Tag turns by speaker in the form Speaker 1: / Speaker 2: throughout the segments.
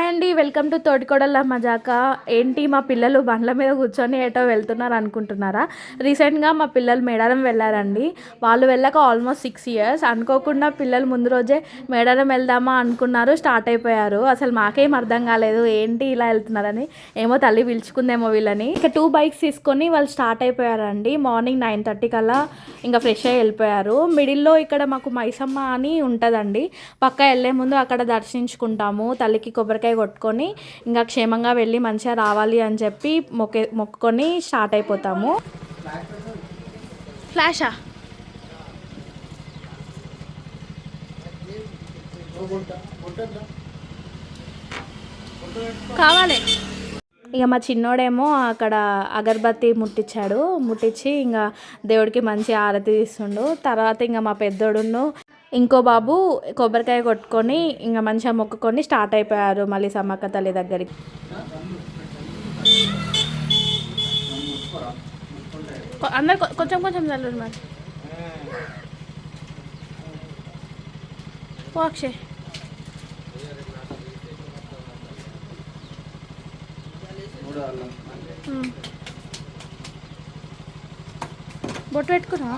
Speaker 1: Hi అండి welcome to తోటికోడల మజాక. ఏంటి మా పిల్లలు బండ్ల మీద కూర్చొని ఏటో వెళ్తున్నారు అనుకుంటున్నారా? రీసెంట్గా మా పిల్లలు మేడారం వెళ్ళారండి. వాళ్ళు వెళ్ళాక ఆల్మోస్ట్ సిక్స్ ఇయర్స్ అనుకోకుండా పిల్లలు ముందు రోజే మేడారం వెళ్దామా అనుకున్నారు స్టార్ట్ అయిపోయారు. అసలు మాకేం అర్థం కాలేదు ఏంటి ఇలా వెళ్తున్నారని. ఏమో తల్లి పిలుచుకుందేమో వీళ్ళని. ఇక టూ బైక్స్ తీసుకొని వాళ్ళు స్టార్ట్ అయిపోయారండి. మార్నింగ్ నైన్ థర్టీ కల్లా ఇంకా ఫ్రెష్ అయ్యి వెళ్ళిపోయారు. మిడిల్లో ఇక్కడ మాకు మైసమ్మ అని ఉంటుందండి. పక్క వెళ్ళే ముందు అక్కడ దర్శించుకుంటాము. తల్లికి కొబ్బరికాయ కొట్టుకొని ఇంకా క్షేమంగా వెళ్ళి మంచిగా రావాలి అని చెప్పి మొక్కే మొక్కుకొని స్టార్ట్ అయిపోతాము. ఫ్లాషా? కావాలి. ఇక మా చిన్నోడేమో అక్కడ అగరబత్తి ముట్టించాడు ముట్టించి ఇంకా దేవుడికి మంచి ఆరతి తీస్తుండు. తర్వాత ఇంకా మా పెద్దోడును ఇంకో బాబు కొబ్బరికాయ కొట్టుకొని ఇంకా మంచిగా మొక్కుకొని స్టార్ట్ అయిపోయారు మళ్ళీ సమ్మక్క తల్లి దగ్గరికి. అందరు కొంచెం కొంచెం చల్లు మరి. అక్షయ్. ఉమ్. బొట్టు పెట్టుకున్నా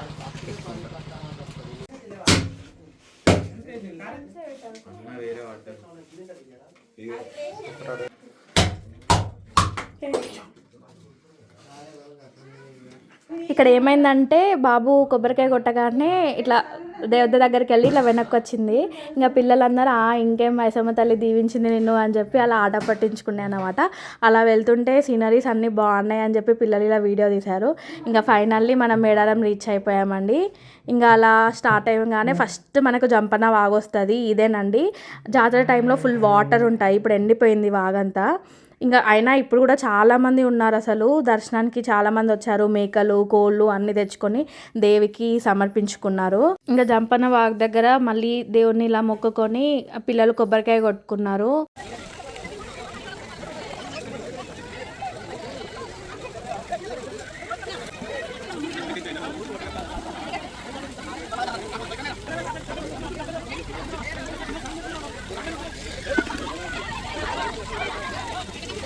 Speaker 1: ఇక్కడ ఏమైందంటే బాబు కొబ్బరికాయ కొట్టగానే ఇట్లా దేవత దగ్గరికి వెళ్ళి ఇలా వెనక్కి వచ్చింది ఇంకా పిల్లలందరూ ఆ ఇంకేం మైసమ్మ తల్లి దీవించింది నిన్ను అని చెప్పి అలా ఆట పట్టించుకునే అనమాట అలా వెళ్తుంటే సీనరీస్ అన్నీ బాగున్నాయి అని చెప్పి పిల్లలు ఇలా వీడియో తీశారు. ఇంకా ఫైనల్లీ మనం మేడారం రీచ్ అయిపోయామండి. ఇంకా అలా స్టార్ట్ అయ్యగానే ఫస్ట్ మనకు జంపన వాగొస్తుంది ఇదేనండి. జాతర టైంలో ఫుల్ వాటర్ ఉంటాయి. ఇప్పుడు ఎండిపోయింది వాగంతా. ఇంకా అయినా ఇప్పుడు కూడా చాలామంది ఉన్నారు అసలు. దర్శనానికి చాలామంది వచ్చారు. మేకలు కోళ్ళు అన్ని తెచ్చుకొని దేవికి సమర్పించుకున్నారు. ఇంకా జంపన వాగ్ దగ్గర మళ్ళీ దేవుడిని ఇలా మొక్కుకొని పిల్లలు కొబ్బరికాయ కొట్టుకున్నారు.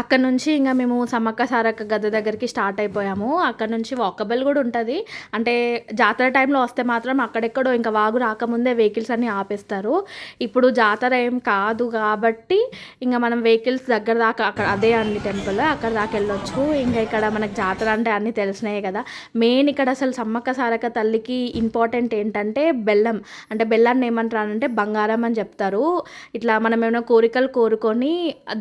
Speaker 1: అక్కడ నుంచి ఇంకా మేము సమ్మక్క సారక్క గద్ద దగ్గరికి స్టార్ట్ అయిపోయాము. అక్కడ నుంచి వాకబుల్ కూడా ఉంటుంది. అంటే జాతర టైంలో వస్తే మాత్రం అక్కడెక్కడో ఇంకా వాగు రాకముందే వెహికల్స్ అన్ని ఆపేస్తారు. ఇప్పుడు జాతర ఏం కాదు కాబట్టి ఇంకా మనం వెహికల్స్ దగ్గర దాకా అక్కడ అదే అండి టెంపుల్ అక్కడ దాకా వెళ్ళొచ్చు. ఇంకా ఇక్కడ మనకు జాతర అంటే అన్నీ తెలిసినాయి కదా. మెయిన్ ఇక్కడ అసలు సమ్మక్క సారక్క తల్లికి ఇంపార్టెంట్ ఏంటంటే బెల్లం. అంటే బెల్లాన్ని ఏమంటారంటే బంగారం అని చెప్తారు. ఇట్లా మనం ఏమైనా కోరికలు కోరుకొని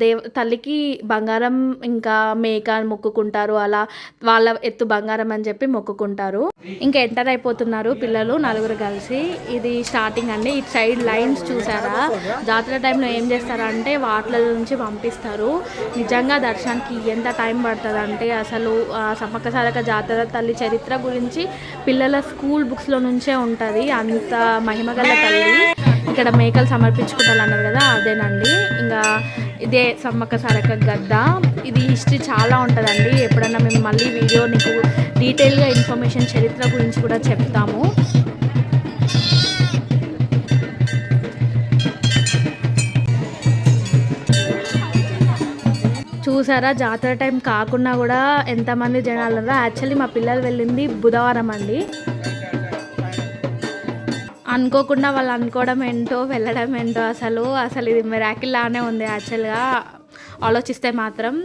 Speaker 1: దేవ తల్లికి బంగారం బంగారం ఇంకా మేక మొక్కుకుంటారు అలా వాళ్ళ ఎత్తు బంగారం అని చెప్పి మొక్కుకుంటారు. ఇంకా ఎంటర్ అయిపోతున్నారు పిల్లలు నలుగురు కలిసి. ఇది స్టార్టింగ్ అండి. ఇటు సైడ్ లైన్స్ చూసారా? జాతర టైంలో ఏం చేస్తారంటే వాటిల నుంచి పంపిస్తారు. నిజంగా దర్శనానికి ఎంత టైం పడుతుంది అంటే అసలు సమ్మక్క సారక జాతర తల్లి చరిత్ర గురించి పిల్లల స్కూల్ బుక్స్లో నుంచే ఉంటుంది. అంత మహిమగల తల్లి. ఇక్కడ మేకలు సమర్పించుకుంటారు అన్నారు కదా అదేనండి. ఇంకా ఇదే సమ్మక్క సారక్క గద్ద. ఇది హిస్టరీ చాలా ఉంటుందండి. ఎప్పుడన్నా మేము మళ్ళీ వీడియో నీకు డీటెయిల్గా ఇన్ఫర్మేషన్ చరిత్ర గురించి కూడా చెప్తాము. చూసారా? జాతర టైం కాకుండా కూడా ఎంతమంది జనాలు ఉన్నారో యాక్చువల్లీ మా పిల్లలు వెళ్ళింది బుధవారం అండి. అనుకోకుండా వాళ్ళు అనుకోవడం ఏంటో వెళ్ళడం ఏంటో అసలు అసలు ఇది మిరాకిల్ లానే ఉంది యాక్చువల్గా ఆలోచిస్తే మాత్రం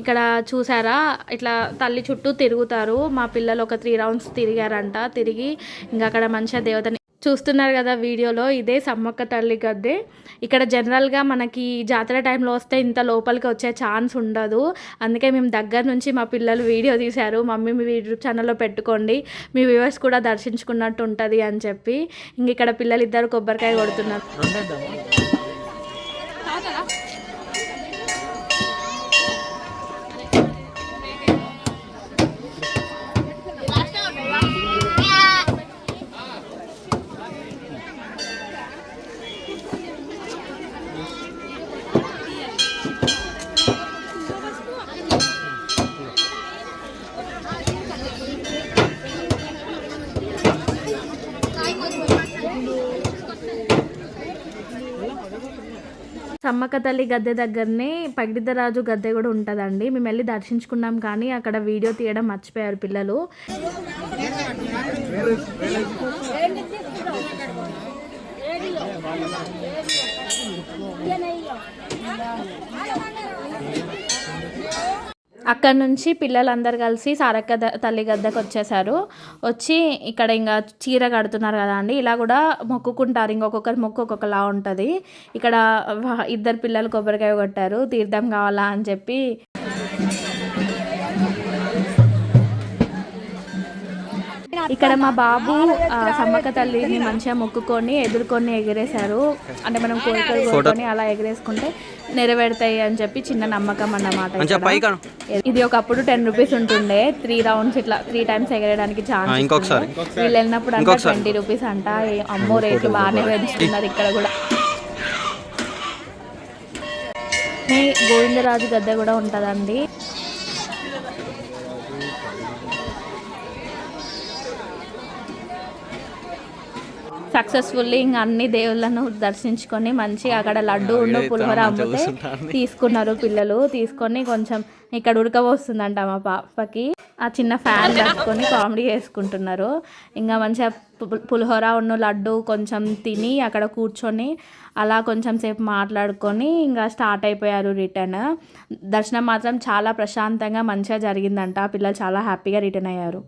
Speaker 1: ఇక్కడ చూసారా ఇట్లా తల్లి చుట్టూ తిరుగుతారు. మా పిల్లలు ఒక త్రీ రౌండ్స్ తిరిగారంట. తిరిగి ఇంకా అక్కడ మంచిగా దేవతని చూస్తున్నారు కదా వీడియోలో ఇదే సమ్మక్క తల్లి గద్దే. ఇక్కడ జనరల్గా మనకి జాతర టైంలో వస్తే ఇంత లోపలికి వచ్చే ఛాన్స్ ఉండదు. అందుకే మేము దగ్గర నుంచి మా పిల్లలు వీడియో తీశారు. మమ్మీ మీ యూట్యూబ్ ఛానల్లో పెట్టుకోండి. మీ వ్యూవర్స్ కూడా దర్శించుకున్నట్టు ఉంటుంది అని చెప్పి. ఇంక ఇక్కడ పిల్లలు ఇద్దరు కొబ్బరికాయ కొడుతున్నారు. సమ్మక్క తల్లి గద్దె దగ్గరనే పగిడిద్దరాజు గద్దె కూడా ఉంటుందండి. మేము వెళ్ళి దర్శించుకున్నాం కానీ అక్కడ వీడియో తీయడం మర్చిపోయారు పిల్లలు. అక్కడ నుంచి పిల్లలందరూ కలిసి సారక్క తల్లి గద్దకు వచ్చేసారు. వచ్చి ఇక్కడ ఇంకా చీర కడుతున్నారు కదా అండి. ఇలా కూడా మొక్కుకుంటారు. ఇంకొకొకరి మొక్కు ఒక్కొక్కలా ఉంటుంది. ఇక్కడ ఇద్దరు పిల్లలు కొబ్బరికాయ కొట్టారు. తీర్థం కావాలా అని చెప్పి ఇక్కడ మా బాబు సమ్మక్క తల్లిని మంచిగా మొక్కుకొని ఎదుర్కొని ఎగిరేశారు. అంటే మనం కోరికలు కోరుకొని అలా ఎగిరేసుకుంటే నెరవేరుతాయి అని చెప్పి చిన్న నమ్మకం అన్నమాట. ఇది ఒకప్పుడు టెన్ రూపీస్ ఉంటుండే. త్రీ రౌండ్స్ ఇట్లా త్రీ టైమ్స్ ఎగరడానికి ఛాన్స్
Speaker 2: ఇంకొకసారి.
Speaker 1: వీళ్ళు వెళ్ళినప్పుడు అంటే. ట్వంటీ రూపీస్ అంట. అమ్మో రేట్లు బాగానే పెంచుతున్నారు ఇక్కడ కూడా. గోవిందరాజు గద్దె కూడా ఉంటుందండి. సక్సెస్ఫుల్లీ ఇంకా అన్ని దేవుళ్ళను దర్శించుకొని మంచిగా అక్కడ లడ్డు ఉండు పులిహోర అమ్మితే తీసుకున్నారు పిల్లలు. తీసుకొని కొంచెం ఇక్కడ ఉడకబోస్తుందంట మా పాపకి. ఆ చిన్న ఫ్యాన్ కట్టుకొని కామెడీ చేసుకుంటున్నారు. ఇంకా మంచిగా పులిహోర ఉన్న లడ్డు కొంచెం తిని అక్కడ కూర్చొని అలా కొంచెం సేపు మాట్లాడుకొని ఇంకా స్టార్ట్ అయిపోయారు రిటర్న్. దర్శనం మాత్రం చాలా ప్రశాంతంగా మంచిగా జరిగిందంట. పిల్లలు చాలా హ్యాపీగా రిటర్న్ అయ్యారు.